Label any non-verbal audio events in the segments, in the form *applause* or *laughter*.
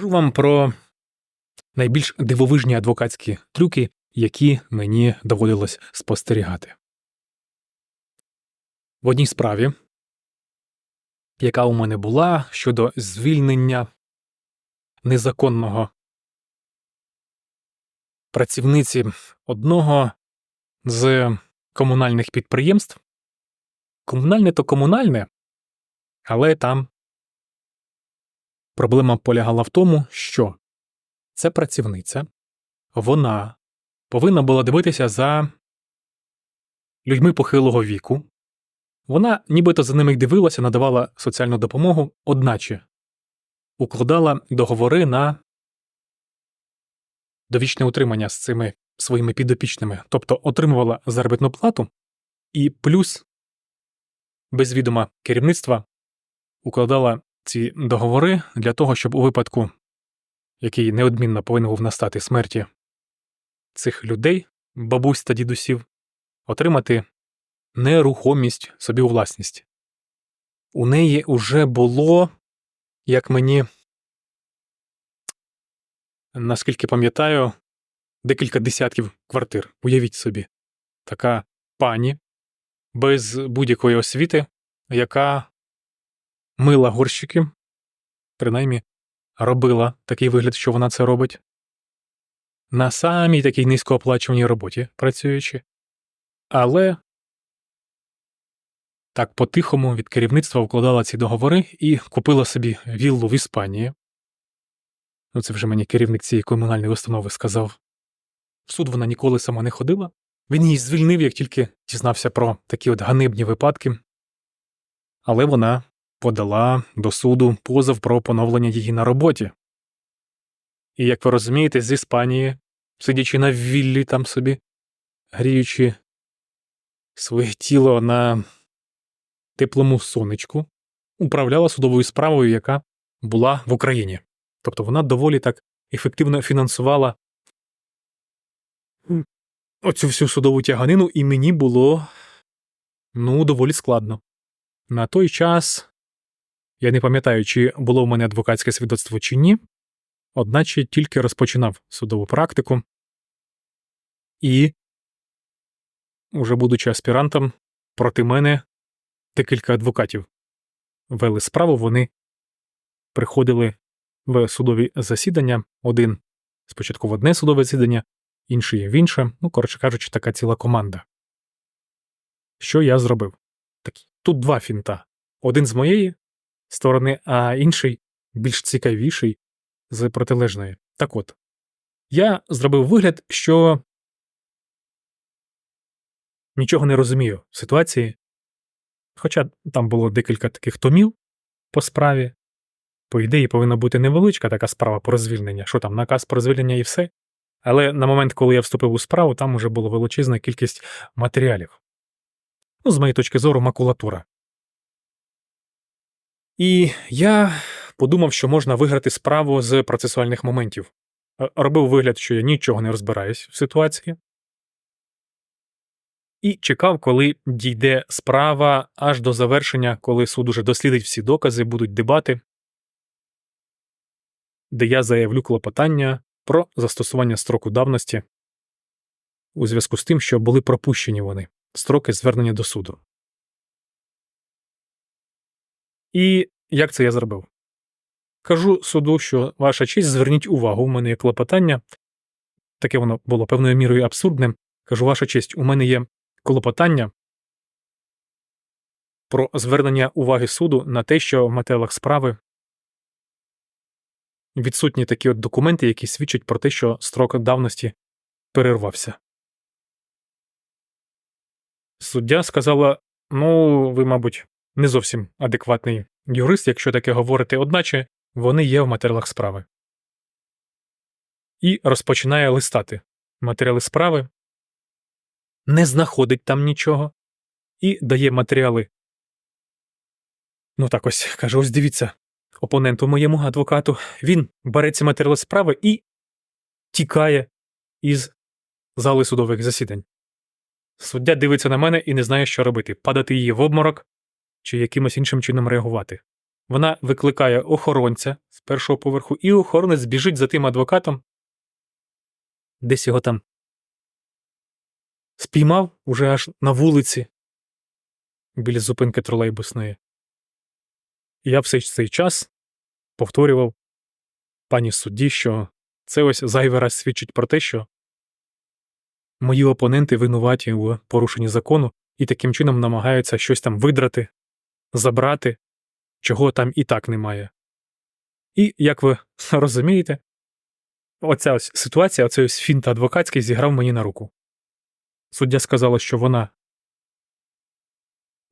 Кажу вам про найбільш дивовижні адвокатські трюки, які мені доводилось спостерігати. В одній справі, яка у мене була щодо звільнення незаконного працівниці одного з комунальних підприємств. Комунальне то комунальне, але там проблема полягала в тому, що ця працівниця вона повинна була дивитися за людьми похилого віку. Вона нібито за ними дивилася, надавала соціальну допомогу, одначе укладала договори на довічне утримання з цими своїми підопічними, тобто отримувала заробітну плату і плюс без відома керівництва укладала ці договори для того, щоб у випадку, який неодмінно повинен був настати смерті цих людей, бабусь та дідусів, отримати нерухомість собі у власність. У неї уже було, як мені, наскільки пам'ятаю, декілька десятків квартир. Уявіть собі, така пані без будь-якої освіти, яка мила горщики, принаймні робила такий вигляд, що вона це робить. На самій такій низькооплачуваній роботі працюючи, але так по-тихому від керівництва вкладала ці договори і купила собі віллу в Іспанії. Ну, це вже мені керівник цієї комунальної установи сказав. В суд вона ніколи сама не ходила. Він її звільнив, як тільки дізнався про такі от ганебні випадки. Але вона подала до суду позов про поновлення її на роботі. І, як ви розумієте, з Іспанії, сидячи на віллі там собі, гріючи своє тіло на теплому сонечку, управляла судовою справою, яка була в Україні. Тобто вона доволі так ефективно фінансувала оцю всю судову тяганину, і мені було ну, доволі складно. На той час я не пам'ятаю, чи було в мене адвокатське свідоцтво чи ні, одначе тільки розпочинав судову практику, і, уже будучи аспірантом, проти мене декілька адвокатів вели справу, вони приходили в судові засідання, один спочатку в одне судове засідання, інший в інше, ну, коротше кажучи, така ціла команда. Що я зробив? Так, тут два фінта. Один з моєї сторони, а інший більш цікавіший з протилежної. Так от, я зробив вигляд, що нічого не розумію в ситуації, хоча там було декілька таких томів по справі. По ідеї повинна бути невеличка така справа про звільнення, що там, наказ про звільнення і все. Але на момент, коли я вступив у справу, там уже була величезна кількість матеріалів. Ну, з моєї точки зору, макулатура. І я подумав, що можна виграти справу з процесуальних моментів. Е, Робив вигляд, що я нічого не розбираюсь в ситуації. І чекав, коли дійде справа аж до завершення, коли суд уже дослідить всі докази, будуть дебати, де я заявлю клопотання про застосування строку давності у зв'язку з тим, що були пропущені вони строки звернення до суду. І як це я зробив? Кажу суду, що ваша честь, зверніть увагу, у мене є клопотання. Таке воно було певною мірою абсурдним. Кажу, ваша честь, у мене є клопотання про звернення уваги суду на те, що в матеріалах справи відсутні такі от документи, які свідчать про те, що строк давності перервався. Суддя сказала: ну, ви, мабуть, не зовсім адекватний юрист, якщо таке говорите, одначе вони є в матеріалах справи. І розпочинає листати матеріали справи, не знаходить там нічого і дає матеріали. Ну так ось каже: ось дивіться, опоненту моєму адвокату, він бере ці матеріали справи і тікає із зали судових засідань. Суддя дивиться на мене і не знає, що робити падати її в обморок чи якимось іншим чином реагувати. Вона викликає охоронця з першого поверху, і охоронець біжить за тим адвокатом, десь його там спіймав уже аж на вулиці біля зупинки тролейбусної. Я все цей час повторював пані судді, що це ось зайвий раз свідчить про те, що мої опоненти винуваті у порушенні закону і таким чином намагаються щось там видрати, забрати, чого там і так немає. І, як ви *laughs* розумієте, оця ось ситуація, оцей ось фінт адвокатський зіграв мені на руку. Суддя сказала, що вона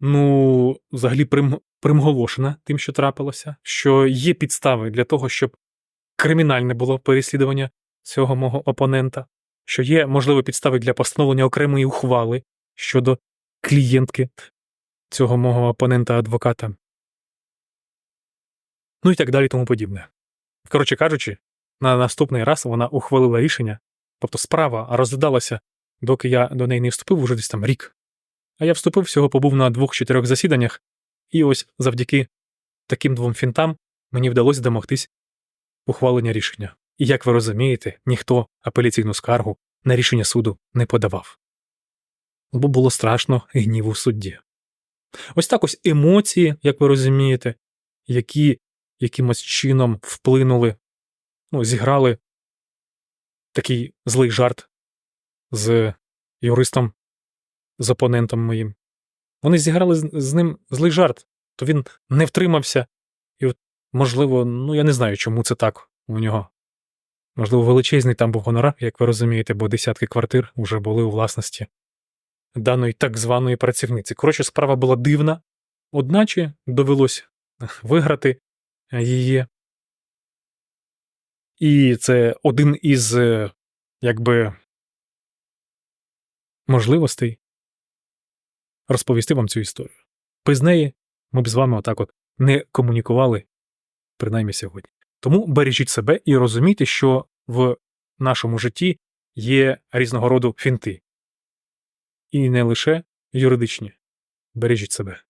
ну, взагалі прим... примголошена тим, що трапилося, що є підстави для того, щоб кримінальне було переслідування цього мого опонента, що є можливі підстави для постановлення окремої ухвали щодо клієнтки цього мого опонента-адвоката. Ну і так далі тому подібне. Коротше кажучи, на наступний раз вона ухвалила рішення, тобто справа розглядалася, доки я до неї не вступив уже десь там рік. А я вступив всього побув на двох-чотирьох засіданнях, і ось завдяки таким двом фінтам мені вдалося домогтись ухвалення рішення. І як ви розумієте, ніхто апеляційну скаргу на рішення суду не подавав. Бо було страшно гніву судді. Ось так ось емоції, як ви розумієте, які якимось чином вплинули, ну, зіграли такий злий жарт з юристом, з опонентом моїм. Вони зіграли з, ним злий жарт, то він не втримався, і, от, можливо, ну я не знаю, чому це так у нього. Можливо, величезний там був гонорар, як ви розумієте, бо десятки квартир вже були у власності даної так званої працівниці. Коротше, справа була дивна, одначе довелось виграти її. І це один із, е, якби, можливостей розповісти вам цю історію. Без неї ми б з вами отак от не комунікували, принаймні сьогодні. Тому бережіть себе і розумійте, що в нашому житті є різного роду фінти. І не лише юридичні. Бережіть себе.